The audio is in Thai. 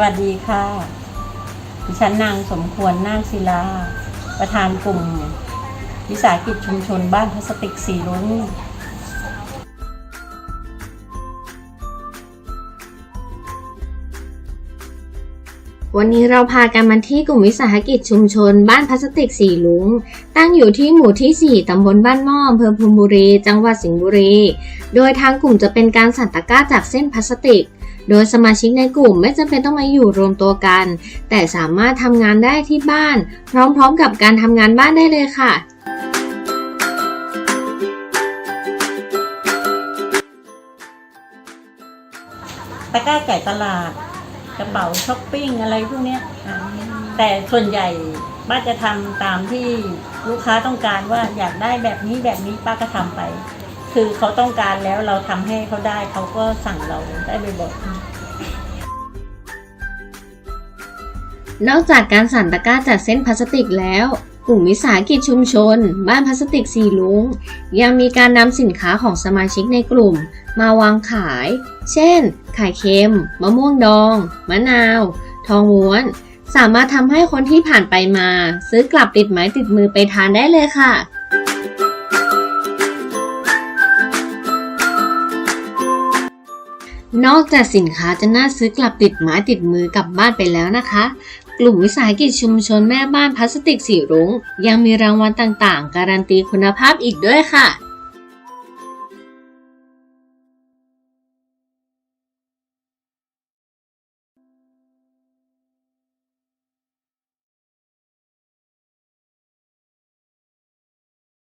วัสดีค่ะ ดิฉันนางสมควรนาคศิลา ประธานกลุ่ม วิสาหกิจชุมชนบ้านพลาสติกสีรุ้งวันนี้เราพากันมาที่กลุ่มวิสาหกิจชุมชน บ้านพลาสติกสีลุง ตั้งอยู่ที่หมู่ที่ 4 ตำบลบ้านหม้ออำเภอพรมบุรี จังหวัดสิงห์บุรี โดยทางกลุ่มจะเป็นการสั่นตะกร้าจากเส้นพลาสติก โดยสมาชิกในกลุ่มไม่จำเป็นต้องมาอยู่รวมตัวกัน แต่สามารถทำงานได้ที่บ้าน พร้อมๆกับการทำงานบ้านได้เลยค่ะตะกร้าไก่ตลาดกระเป๋าช้อปปิ้งอะไรพวกเนี้ยแต่ส่วนใหญ่ป้าจะทำตามที่ลูกค้าต้องการว่าอยากได้แบบนี้แบบนี้ป้าก็ทำไป คือเขาต้องการแล้วเราทำให้เขาได้เขาก็สั่งเราได้บ่อยๆนอกจากการสั่นตะกร้าจากเส้นพลาสติกแล้วกลุ่มวิสาหกิจชุมชน บ้านพลาสติกสีลุง ยังมีการนำสินค้าของสมาชิกในกลุ่ม มาวางขาย เช่น ไข่เค็ม มะม่วงดอง มะนาว ทองม้วน สามารถทำให้คนที่ผ่านไปมา ซื้อกลับติดไม้ติดมือไปทานได้เลยค่ะ นอกจากสินค้าจะน่าซื้อกลับติดไม้ติดมือกลับบ้านไปแล้วนะคะ กลุ่มวิสาหกิจชุมชนแม่บ้านพลาสติกสีรุ้ง ยังมีรางวัลต่างๆ การันตีคุณภาพอีกด้วยค่ะ